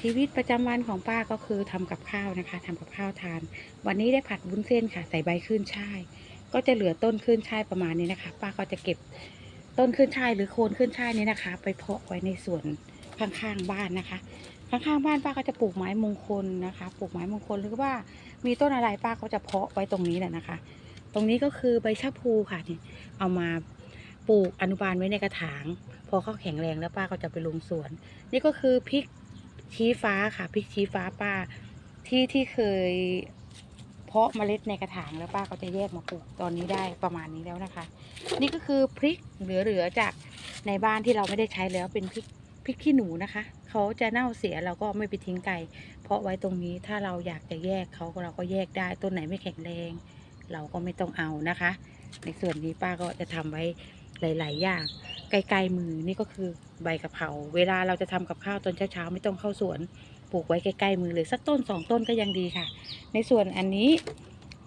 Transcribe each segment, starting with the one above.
ชีวิตประจำวันของป้าก็คือทำกับข้าวนะคะทำกับข้าวทาน วันนี้ได้ผัดวุ้นเส้นค่ะ ใส่ใบขึ้นช่าย ก็จะเหลือต้นขึ้นช่ายประมาณนี้นะคะ ป้าก็จะเก็บต้นขึ้นช่ายหรือโคนขึ้นช่ายนี้นะคะ ไปเพาะไว้ในสวนข้างๆบ้านนะคะ ข้างๆบ้านป้าก็จะปลูกไม้มงคลนะคะ ปลูกไม้มงคลหรือว่ามีต้นอะไรป้าก็จะเพาะไว้ตรงนี้แหละนะคะ ตรงนี้ก็คือใบชะพูค่ะนี่เอามาปลูกอนุบาลไว้ในกระถาง พอเขาแข็งแรงแล้วป้าก็จะไปลงสวน นี่ก็คือพริก ชี้ฟ้าค่ะพริกชี้ฟ้าป้าที่ที่เคย เพาะเมล็ดในกระถางแล้วป้าก็จะแยกมาปลูกตอนนี้ได้ประมาณนี้แล้วนะคะ นี่ก็คือพริกเหลือๆจากในบ้านที่เราไม่ได้ใช้แล้วเป็นพริกพริกขี้หนูนะคะเขาจะเน่าเสียเราก็ไม่ไปทิ้งไกลเพราะไว้ตรงนี้ถ้าเราอยากจะแยกเขาเราก็แยกได้ต้นไหนไม่แข็งแรง เราก็ไม่ต้องเอานะคะ ในส่วนนี้ป้าก็จะทำไว้ หลาย ๆ อย่างใกล้ๆมือนี่ก็คือใบกะเพราเวลาเราจะทำกับข้าวตอนเช้าๆไม่ต้องเข้าสวนปลูกไว้ใกล้ๆมือเลยสักต้นสองต้นก็ยังดีค่ะ ในส่วนอันนี้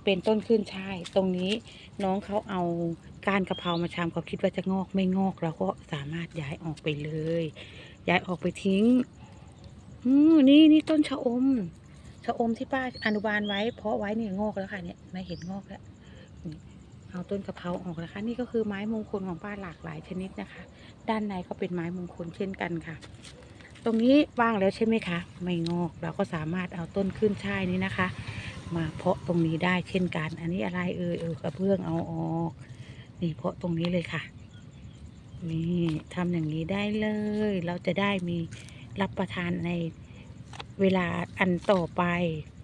เป็นต้นขึ้นช่ายตรงนี้น้องเขาเอาก้านกะเพรามาชามเขาคิดว่าจะงอกไม่งอกเราก็สามารถย้ายออกไปเลย ย้ายออกไปทิ้งอืมนี่นี่ต้นชะอมชะอมที่ป้าอนุบาลไว้ เพาะไว้เนี่ยงอกแล้วค่ะเนี่ยม่เห็นงอกแล้ว เอาต้นกะเพราออกนะคะ นี่ก็คือไม้มงคลของป้าหลากหลายชนิดนะคะ ด้านในก็เป็นไม้มงคลเช่นกันค่ะ ตรงนี้ว่างแล้วใช่ไหมคะ ไม่งอกเราก็สามารถเอาต้นขึ้นช่ายนี้นะคะ มาเพาะตรงนี้ได้เช่นกัน อันนี้อะไรเออเออกระเบื้องเอาออกนี่เพาะตรงนี้เลยค่ะนี่ทำอย่างนี้ได้เลย เราจะได้มีรับประทานในเวลาอันต่อไป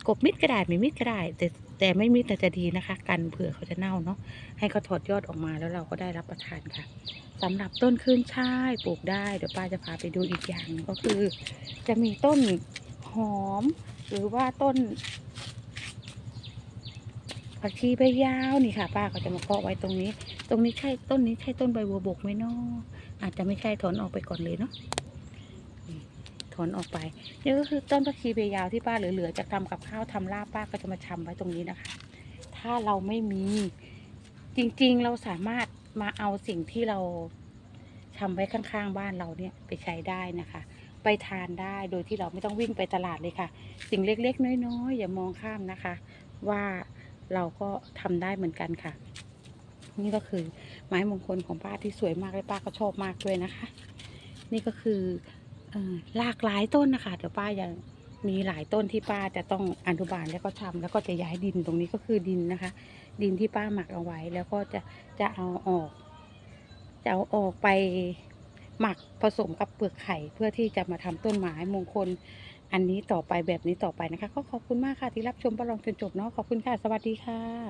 กบมิดก็ได้ไม่มิดก็ได้ แต่ แต่ไม่มิดแต่จะดีนะคะ กันเผื่อเขาจะเน่าเนาะให้เขาถอดยอดออกมาแล้วเราก็ได้รับประทานค่ะสำหรับต้นขึ้นช่ายปลูกได้เดี๋ยวป้าจะพาไปดูอีกอย่างก็คือ จะมีต้นหอม หรือว่าต้นผักชีใบยาวนี่ค่ะ ป้าก็จะมาเพาะไว้ตรงนี้ ตรงนี้ใช่ต้นนี้ใช่ต้นใบบัวบกไหมเนาะอาจจะไม่ใช่ถอนออกไปก่อนเลยเนาะ ถอนออกไปนี่ก็คือต้นผักชีใบยาวที่ป้าเหลือๆจากทำกับข้าวทำลาบป้าก็จะมาชำไว้ตรงนี้นะคะ ถ้าเราไม่มีจริงๆเราสามารถมาเอาสิ่งที่เราทำไว้ข้างๆบ้านเราเนี่ยไปใช้ได้นะคะ ไปทานได้โดยที่เราไม่ต้องวิ่งไปตลาดเลยค่ะ สิ่งเล็กๆ น้อยๆ อย่ามองข้ามนะคะ ว่าเราก็ทำได้เหมือนกันค่ะ นี่ก็คือไม้มงคลของป้าที่สวยมากเลยป้าก็ชอบมากด้วยนะคะ นี่ก็คือ หลากหลายต้นนะคะเดี๋ยวป้ายังมีหลายต้นที่ป้าจะต้องอนุบาลแล้วก็ทำแล้วก็จะย้ายดินตรงนี้ก็คือดินนะคะ ดินที่ป้าหมักเอาไว้ แล้วก็จะจะเอาออก จะเอาออกไปหมักผสมกับเปลือกไข่เพื่อที่จะมาทำต้นไม้มงคล อันนี้ต่อไปแบบนี้ต่อไปนะคะ ก็ขอบคุณมากค่ะที่รับชมประลองจนจบเนาะขอบคุณค่ะ สวัสดีค่ะ